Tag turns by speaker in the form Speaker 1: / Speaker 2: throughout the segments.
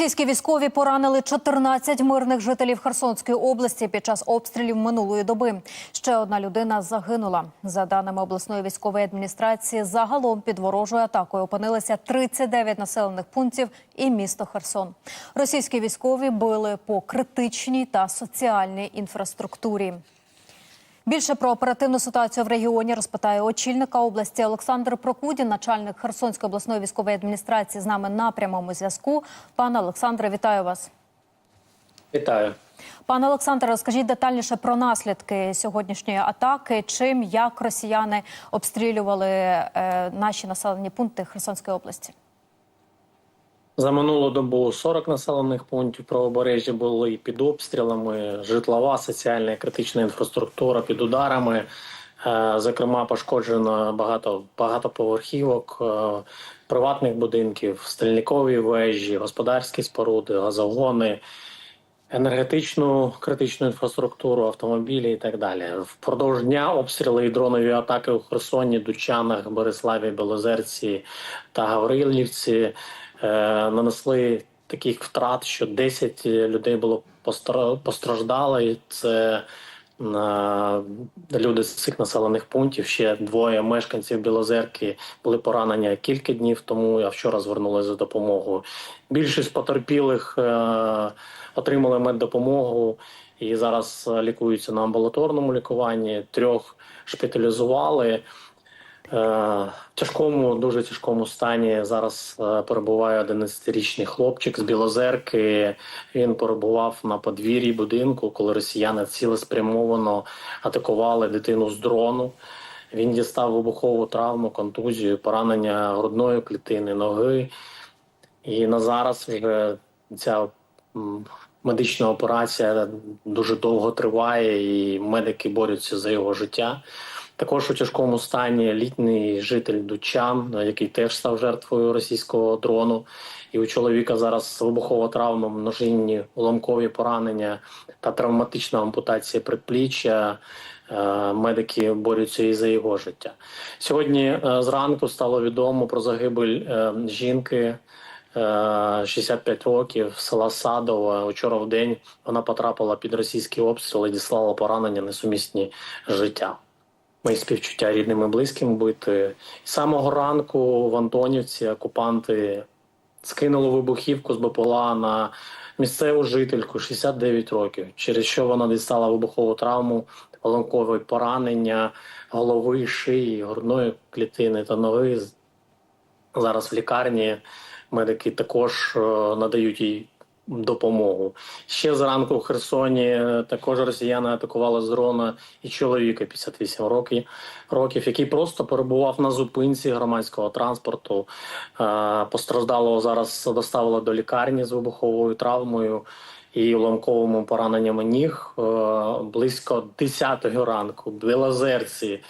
Speaker 1: Російські військові поранили 14 мирних жителів Херсонської області під час обстрілів минулої доби. Ще одна людина загинула. За даними обласної військової адміністрації, загалом під ворожою атакою опинилися 39 населених пунктів і місто Херсон. Російські військові били по критичній та соціальній інфраструктурі. Більше про оперативну ситуацію в регіоні розпитає очільника області Олександр Прокудін, начальник Херсонської обласної військової адміністрації, з нами на прямому зв'язку. Пане Олександре, вітаю вас.
Speaker 2: Вітаю.
Speaker 1: Пане Олександре, розкажіть детальніше про наслідки сьогоднішньої атаки. Чим як росіяни обстрілювали е, наші населені пункти Херсонської області?
Speaker 2: За минулу добу 40 населених пунктів правобережжя були під обстрілами, житлова, соціальна і критична інфраструктура під ударами. Е, Зокрема, пошкоджено багато багатоповерхівок, е, приватних будинків, стрільникові вежі, господарські споруди, газогони, енергетичну критичну інфраструктуру, автомобілі і так далі. Впродовж дня обстріли і дронові атаки у Херсоні, Дучанах, Бориславі, Білозерці та Гаврилівці нанесли таких втрат, що 10 людей було постра- постраждали. Це е, люди з цих населених пунктів. Ще двоє мешканців Білозерки були поранені кілька днів тому. А вчора звернулися за допомогою. Більшість потерпілих е, отримали меддопомогу і зараз е, лікуються на амбулаторному лікуванні. Трьох шпиталізували. Е, тяжкому, дуже тяжкому стані зараз е, перебуває 11-річний хлопчик з Білозерки. Він перебував на подвір'ї будинку, коли росіяни цілеспрямовано атакували дитину з дрону. Він дістав вибухову травму, контузію, поранення грудної клітини, ноги. І на зараз вже ця медична операція дуже довго триває, і медики борються за його життя. Також у тяжкому стані літній житель Дучан, який теж став жертвою російського дрону. І у чоловіка зараз вибухова травма, множинні уламкові поранення та травматична ампутація предпліччя. Е, Медики борються і за його життя. Сьогодні е, зранку стало відомо про загибель е, жінки е, 65 років села Садове. Учора в день вона потрапила під російський обстріл і діслала поранення несумісні життя. Мої співчуття рідним і близьким бити. З самого ранку в Антонівці окупанти скинули вибухівку з БПЛА на місцеву жительку 69 років, через що вона дістала вибухову травму, головкове поранення голови, шиї, грудної клітини та ноги. Зараз в лікарні медики також е, надають їй допомогу. Ще зранку в Херсоні е, також росіяни атакували з дрона і чоловіка 58 років, років, який просто перебував на зупинці громадського транспорту. Е, Постраждалого зараз доставили до лікарні з вибуховою травмою і уламковими пораненнями ніг. Е, Близько 10 ранку в Білозерці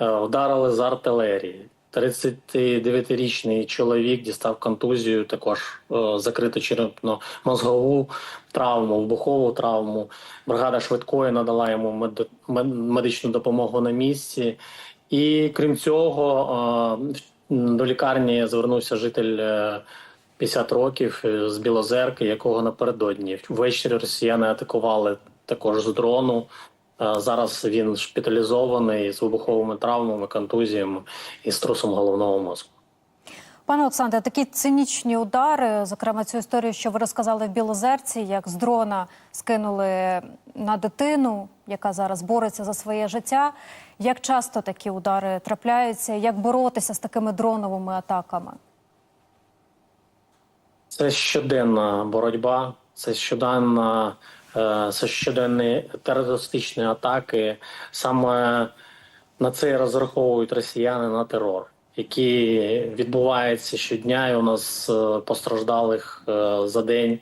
Speaker 2: вдарили з артилерії. 39-річний чоловік дістав контузію, також е, закриту черепно-мозгову травму, вибухову травму. Бригада швидкої надала йому мед- медичну допомогу на місці. І крім цього, е, до лікарні звернувся житель е, 50 років е, з Білозерки, якого напередодні ввечері росіяни атакували також з дрону. Е, Зараз він шпиталізований з вибуховими травмами, контузіями і струсом головного мозку.
Speaker 1: Пане Олександре, такі цинічні удари, зокрема цю історію, що ви розказали в Білозерці, як з дрона скинули на дитину, яка зараз бореться за своє життя. Як часто такі удари трапляються? Як боротися з такими дроновими атаками?
Speaker 2: Це щоденна боротьба, це щоденна, щоденні терористичні атаки. Саме на це розраховують росіяни на терор, який відбувається щодня. І у нас е, постраждалих е, за день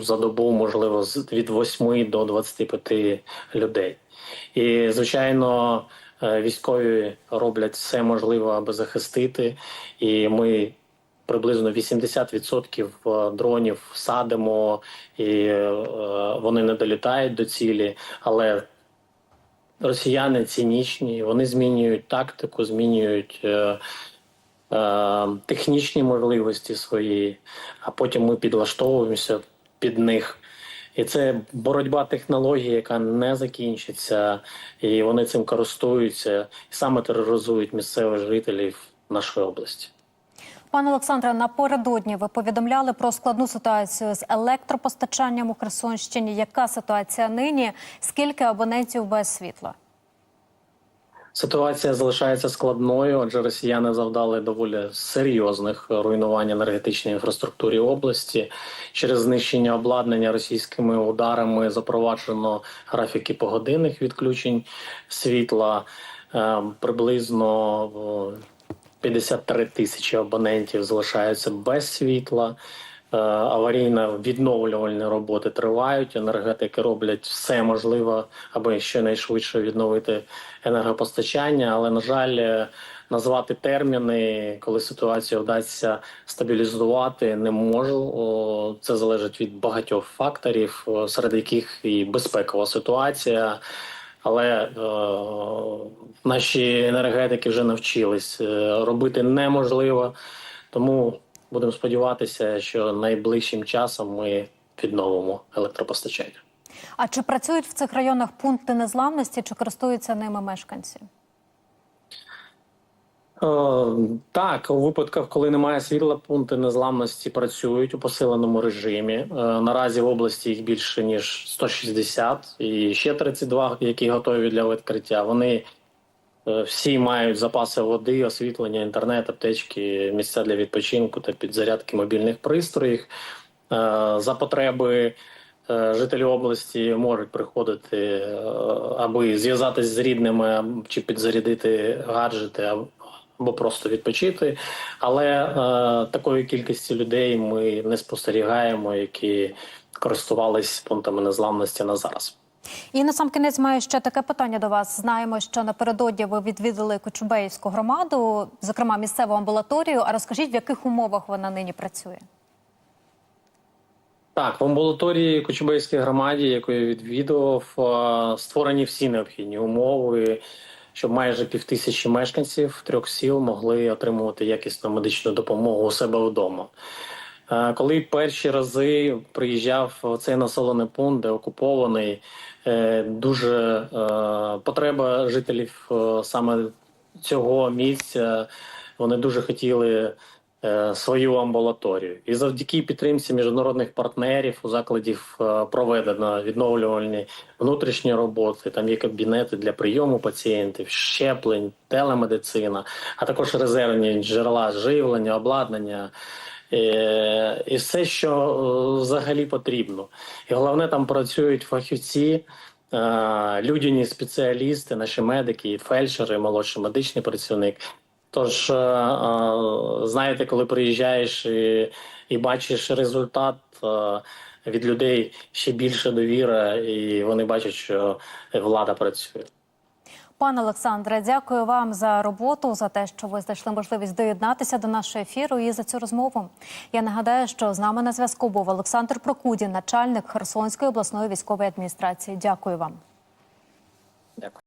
Speaker 2: за добу, можливо, від 8 до 25 людей. І звичайно, е, військові роблять все можливе, аби захистити. І ми приблизно 80% дронів садимо, і е, вони не долітають до цілі. Але росіяни цинічні, вони змінюють тактику, змінюють е, е, технічні можливості свої, а потім ми підлаштовуємося під них. І це боротьба технологій, яка не закінчиться, і вони цим користуються і саме тероризують місцевих жителів нашої області.
Speaker 1: Пане Олександре, напередодні ви повідомляли про складну ситуацію з електропостачанням у Херсонщині. Яка ситуація нині? Скільки абонентів без світла?
Speaker 2: Ситуація залишається складною, адже росіяни завдали доволі серйозних руйнувань енергетичній інфраструктурі області. Через знищення обладнання російськими ударами запроваджено графіки погодинних відключень світла. Е, Приблизно 53 тисячі абонентів залишаються без світла. Е, Аварійно відновлювальні роботи тривають. Енергетики роблять все можливе, аби щонайшвидше відновити енергопостачання. Але на жаль, е, назвати терміни, коли ситуацію вдасться стабілізувати, не можу. Це залежить від багатьох факторів, серед яких і безпекова ситуація. Але е, наші енергетики вже навчились е, робити неможливо. Тому будемо сподіватися, що найближчим часом ми відновимо електропостачання.
Speaker 1: А чи працюють в цих районах пункти незламності, чи користуються ними мешканці?
Speaker 2: Е, Так, у випадках, коли немає світла, пункти незламності працюють у посиленому режимі. Е, Наразі в області їх більше ніж 160 і ще 32, які готові для відкриття. Вони е, всі мають запаси води, освітлення, інтернет, аптечки, місця для відпочинку та підзарядки мобільних пристроїв. За потреби жителі області можуть приходити, аби зв'язатись з рідними чи підзарядити гаджети або- просто відпочити. Але е, такої кількості людей ми не спостерігаємо, які користувались пунктами незламності на зараз.
Speaker 1: І на сам кінець маю ще таке питання до вас. Знаємо, що напередодні ви відвідали Кочубеївську громаду, зокрема місцеву амбулаторію. А розкажіть, в яких умовах вона нині працює?
Speaker 2: Так, в амбулаторії Кочубейській громаді, яку я відвідував, е, створені всі необхідні умови, щоб майже півтисячі мешканців трьох сіл могли отримувати якісну медичну допомогу у себе вдома. Е, Коли перші рази приїжджав цей населений пункт, де окупований, е, дуже е, потреба жителів саме цього місця, вони дуже хотіли свою амбулаторію. І завдяки підтримці міжнародних партнерів у закладів е, проведено відновлювальні внутрішні роботи. Там є кабінети для прийому пацієнтів, щеплень, телемедицина, а також резервні джерела живлення, обладнання. Е, І все, що е, взагалі потрібно. І головне, там працюють фахівці, е, людяні спеціалісти, наші медики, фельдшери, молодший медичний працівник. Тож, е, е, знаєте, коли приїжджаєш і, і бачиш результат е, від людей ще більше довіра, і вони бачать, що влада працює.
Speaker 1: Пане Олександре, дякую вам за роботу, за те, що ви знайшли можливість доєднатися до нашого ефіру і за цю розмову. Я нагадаю, що з нами на зв'язку був Олександр Прокудін, начальник Херсонської обласної військової адміністрації. Дякую вам.
Speaker 2: Дякую.